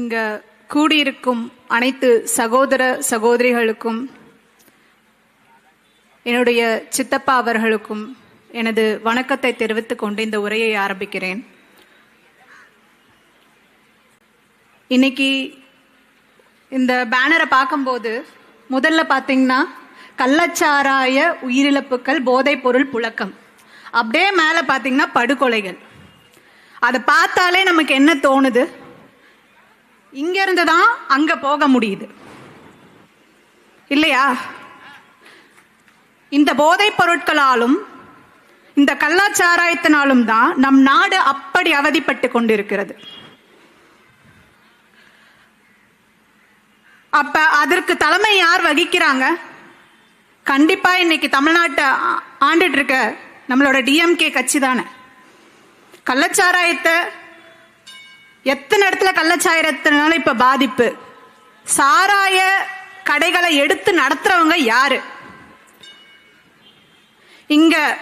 இங்க கூடியிருக்கும் அனைத்து சகோதர சகோதரிகளுக்கும் என்னுடைய சித்தப்பா அவர்களுக்கும் எனது வணக்கத்தை தெரிவித்துக் கொண்டு இந்த உரையை ஆரம்பிக்கிறேன். இன்னைக்கு இந்த பேனரை பார்க்கும்போது முதல்ல பார்த்தீங்கன்னா கள்ளச்சாராய உயிரிழப்புகள் போதைப் பொருள் புழக்கம். அப்படியே மேலே பார்த்தீங்கன்னா படுகொலைகள். அதை பார்த்தாலே நமக்கு என்ன தோணுது? இங்க இருந்து தான் அங்க போக முடியுது. இல்லையா? இந்த போதைப் பொருட்களாலும் இந்த கல்லாச்சாராயத்தினாலும் தான் நம் நாடு அப்படி அவதிப்பட்டு கொண்டிருக்கிறது. அப்ப அதற்கு தலைமை யார் வகிக்கிறாங்க? கண்டிப்பா இன்னைக்கு தமிழ்நாட்டை ஆண்டுட்டு இருக்க நம்மளோட டிஎம்கே கட்சி தானே. கள்ளச்சாராயத்தை எத்தனை இடத்துல கள்ளச்சாராயத்தினால இப்ப பாதிப்பு? சாராய கடைகளை எடுத்து நடத்துறவங்க யாரு? இங்க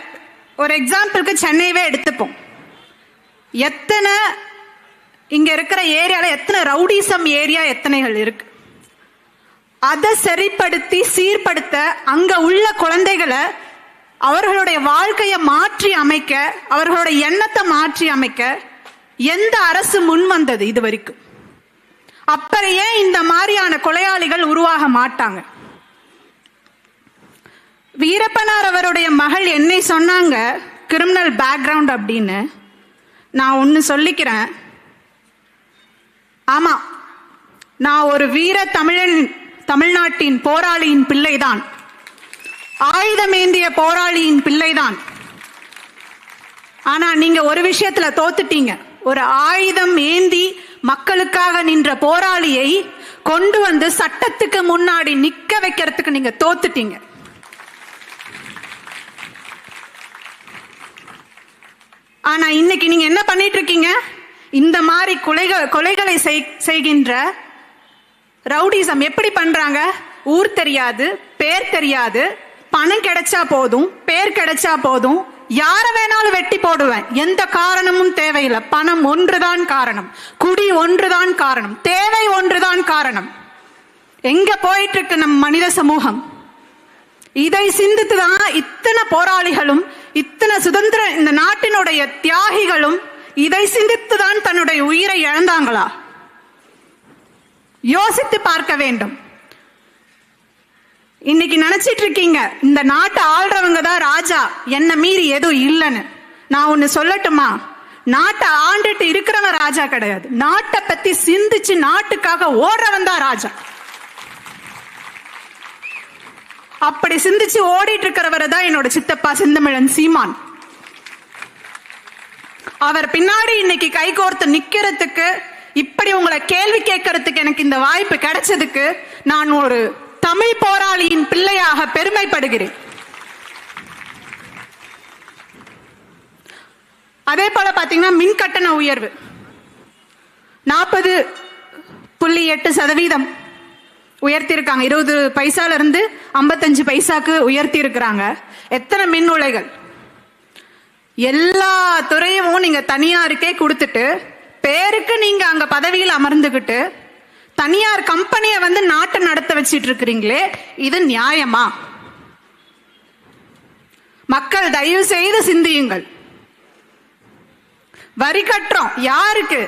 ஒரு எக்ஸாம்பிளுக்கு சென்னையவே எடுத்துப்போம். எத்தனை இங்க இருக்கிற ஏரியால எத்தனை ரவுடிசம் ஏரியா எத்தனைகள் இருக்கு? அதை சரிப்படுத்தி சீர்படுத்த அங்க உள்ள குழந்தைகளை அவர்களுடைய வாழ்க்கையை மாற்றி அமைக்க அவர்களுடைய எண்ணத்தை மாற்றி அமைக்க எந்த அரசு முன் வந்தது இது வரைக்கும் அப்பறையே இந்த மாதிரியான கொலையாளிகள் உருவாக மாட்டாங்க? வீரப்பனார் அவருடைய மகள் என்னை சொன்னாங்க கிரிமினல் பேக்ரவுண்ட் அப்படின்னு. நான் ஒன்னு சொல்லிக்கிறேன். ஆமா நான் ஒரு வீர தமிழன் தமிழ்நாட்டின் போராளியின் பிள்ளைதான். ஆயுதமேந்திய போராளியின் பிள்ளைதான். ஆனா நீங்க ஒரு விஷயத்துல தோத்துட்டீங்க. ஒரு ஆயுதம் ஏந்தி மக்களுக்காக நின்ற போராளியை கொண்டு வந்து சட்டத்துக்கு முன்னாடி நிக்க வைக்கிறதுக்கு நீங்க தோத்துட்டீங்க. ஆனா இன்னைக்கு நீங்க என்ன பண்ணிட்டு இருக்கீங்க இந்த மாதிரி கொலைகள் கொலைகளை செய்- செய்கின்ற ரவுடிசம் எப்படி பண்றாங்க? ஊர் தெரியாது பேர் தெரியாது. பணம் கிடைச்சா போதும் பேர் கிடைச்சா போதும். யார வேணாலும் வெட்டி போடுவேன். எந்த காரணமும் தேவையில்லை. பணம் ஒன்றுதான் காரணம். குடி ஒன்றுதான் காரணம். தேவை ஒன்றுதான் காரணம். எங்க போயிட்டு இருக்கு நம் மனித சமூகம்? இதை சிந்தித்து தான் இத்தனை போராளிகளும் இத்தனை சுதந்திர இந்த நாட்டினுடைய தியாகிகளும் இதை சிந்தித்து தான் தன்னுடைய உயிரை இழந்தாங்களா? யோசித்து பார்க்க வேண்டும். இன்னைக்கு நினைச்சிட்டு இருக்கீங்க இந்த நாட்டை ஆள்றவங்க தான் ராஜா என்ன மீறி எதுவும் இல்லைன்னு. நான் ஒன்னு சொல்லட்டுமா? நாட்டை ஆண்டுட்டு இருக்கிறவன் ராஜா கிடையாது. நாட்டை பத்தி சிந்திச்சு நாட்டுக்காக ஓடுறவன் தான் ராஜா. அப்படி சிந்திச்சு ஓடிட்டு இருக்கிறவரை தான் என்னோட சித்தப்பா செந்தமிழன் சீமான். அவர் பின்னாடி இன்னைக்கு கைகோர்த்து நிக்கிறதுக்கு இப்படி உங்களை கேள்வி கேட்கறதுக்கு எனக்கு இந்த வாய்ப்பு கிடைச்சதுக்கு நான் ஒரு தமிழ் போராளியின் பிள்ளையாக பெருமைப்படுகிறேன். அதே போல பாத்தீங்கன்னா மின் கட்டண உயர்வு. நாற்பது புள்ளி எட்டு சதவீதம் உயர்த்தியிருக்காங்க. இருபது பைசால இருந்து ஐம்பத்தஞ்சு பைசாக்கு உயர்த்தி இருக்கிறாங்க எத்தனை மின் உலைகள்? எல்லா துறையும் நீங்க தனியாருக்கே கொடுத்துட்டு பேருக்கு நீங்க அங்க பதவியில் அமர்ந்துகிட்டு தனியார் கம்பெனியை வந்து நாட்டை நடத்த வச்சிட்டு இருக்கிறீங்களே இது நியாயமா? மக்கள் தயவு செய்து சிந்தியுங்கள். வரி கட்டுறோம் யாருக்கு?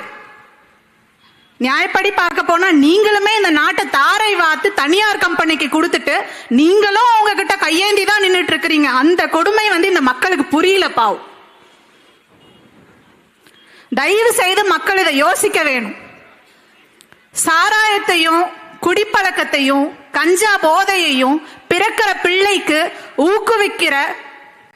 நியாயப்படி பார்க்க போனா நீங்களுமே இந்த நாட்டை தாரை வாத்து தனியார் கம்பெனிக்கு கொடுத்துட்டு நீங்களும் உங்ககிட்ட கையேந்தி தான் நின்றுட்டு இருக்கிறீங்க அந்த கொடுமை வந்து இந்த மக்களுக்கு புரியல பாவ் தயவு செய்து மக்கள் இதை யோசிக்க வேணும். சாராயத்தையும் குடிப்பழக்கத்தையும் கஞ்சா போதையையும் பிறக்கிற பிள்ளைக்கு ஊக்குவிக்கிற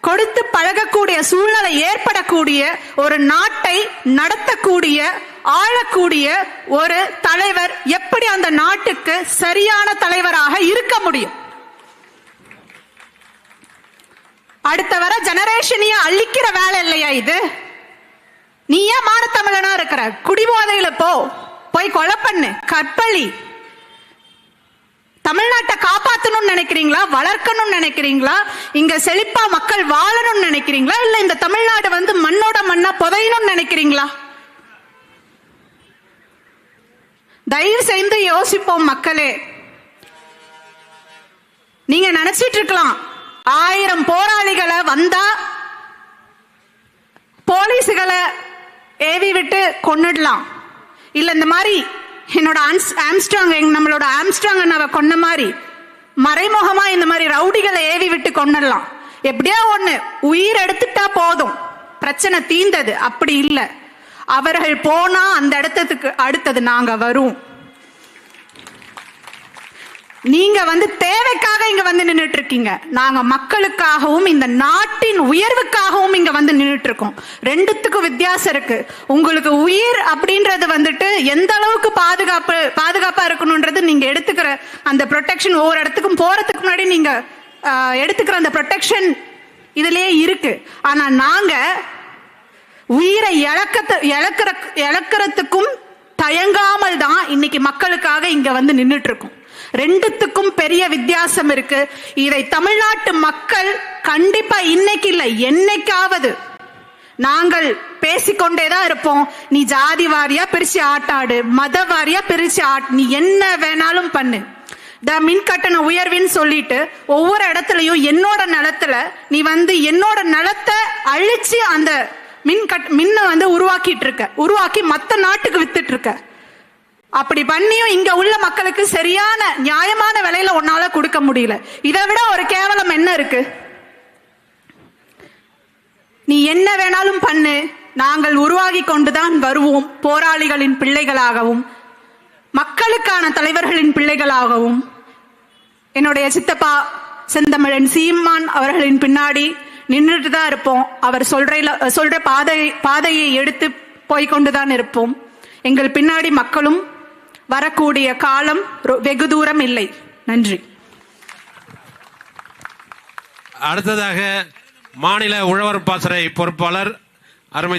கொடுத்து பழகக்கூடிய சூழ்நிலை ஏற்படக்கூடிய ஒரு நாட்டை நடத்தக்கூடிய ஆளக்கூடிய ஒரு தலைவர் எப்படி அந்த நாட்டுக்கு சரியான தலைவராக இருக்க முடியும்? அடுத்த வர ஜெனரேஷனையே அழிக்கிற வேலை இல்லையா இது? நீ ஏன் மானத்தமிழனா இருக்கிற? குடிபோதையில போ. போய் கொலை பண்ணு. கற்பழி. தமிழ்நாட்டை காப்பாத்தணும்னு நினைக்கிறீங்களா? வளர்க்கணும்னு நினைக்கிறீங்களா? இங்க செழிப்பா மக்கள் வாழணும்னு நினைக்கிறீங்களா? இல்ல இந்த தமிழ்நாடு வந்து மண்ணோட மண்ணா புதையணும்னு நினைக்கிறீங்களா? தயவு செய்து யோசிப்போம் மக்களே. நீங்க நினைச்சிட்டு இருக்கலாம். ஆயிரம் போராளிகளை வந்தா போலீஸுகளை ஏவி விட்டு கொண்டுடலாம் இல்ல இந்த மாதிரி என்னோட ஆம்ஸ்- ஆம்ஸ்ட்ராங் நம்மளோட ஆம்ஸ்ட்ராங் அண்ணாவை கொன்ன மாதிரி மறைமுகமா இந்த மாதிரி ரவுடிகளை ஏவி விட்டு கொன்னுடலாம். எப்படியோ ஒண்ணு உயிர் எடுத்துட்டா போதும். பிரச்சனை தீந்தது அப்படி இல்ல. அவர்கள் போனா அந்த இடத்துக்கு அடுத்தது நாங்க வருவோம். நீங்க வந்து தேவைக்காக இங்க வந்து நின்றுட்டு இருக்கீங்க நாங்க மக்களுக்காகவும் இந்த நாட்டின் உயர்வுக்காகவும் இங்க வந்து நின்றுட்டு இருக்கோம் ரெண்டுத்துக்கும் வித்தியாசம் இருக்கு. உங்களுக்கு உயிர் அப்படின்றது வந்துட்டு எந்த அளவுக்கு பாதுகாப்பு பாதுகாப்பா இருக்கணும்ன்றது நீங்க எடுத்துக்கிற அந்த ப்ரொடெக்ஷன் ஒவ்வொரு இடத்துக்கும் போறதுக்கு முன்னாடி நீங்க எடுத்துக்கிற அந்த ப்ரொடெக்ஷன் இதுலயே இருக்கு. ஆனா நாங்க உயிரை இழக்கத்தை இழக்கிற இழக்கிறதுக்கும் தயங்காமல் தான் இன்னைக்கு மக்களுக்காக இங்க வந்து நின்றுட்டு இருக்கோம் ரெண்டுத்துக்கும் பெரிய வித்தியாசம் இருக்கு. இதை தமிழ்நாட்டு மக்கள் கண்டிப்பா இன்னைக்கு இல்லை என்னைக்காவது. நாங்கள் பேசிக்கொண்டே தான் இருப்போம். நீ ஜாதி வாரியா பிரிச்சு ஆட்டாடு மத வாரியா பிரிச்சு ஆட் நீ என்ன வேணாலும் பண்ணு. த மின் கட்டண உயர்வுன்னு சொல்லிட்டு ஒவ்வொரு இடத்துலயும் என்னோட நிலத்துல நீ வந்து என்னோட நிலத்தை அழிச்சு அந்த மின் கட் மின்னை வந்து உருவாக்கிட்டு இருக்க. உருவாக்கி மத்த நாட்டுக்கு வித்துட்டு இருக்க. அப்படி பண்ணியும் இங்க உள்ள மக்களுக்கு சரியான நியாயமான விலையில உன்னால கொடுக்க முடியல. இதை விட ஒரு கேவலம் என்ன இருக்கு? நீ என்ன வேணாலும் பண்ணு. நாங்கள் உருவாகி கொண்டுதான் வருவோம் போராளிகளின் பிள்ளைகளாகவும் மக்களுக்கான தலைவர்களின் பிள்ளைகளாகவும். என்னுடைய சித்தப்பா செந்தமிழன் சீமான் அவர்களின் பின்னாடி நின்றுட்டு தான் இருப்போம். அவர் சொல்ற சொல்ற பாதை பாதையை எடுத்து போய்கொண்டுதான் இருப்போம். எங்கள் பின்னாடி மக்களும் வரக்கூடிய காலம் வெகு தூரம் இல்லை. நன்றி. அடுத்ததாக மாநில உழவர் பாசறை பொறுப்பாளர் அருமை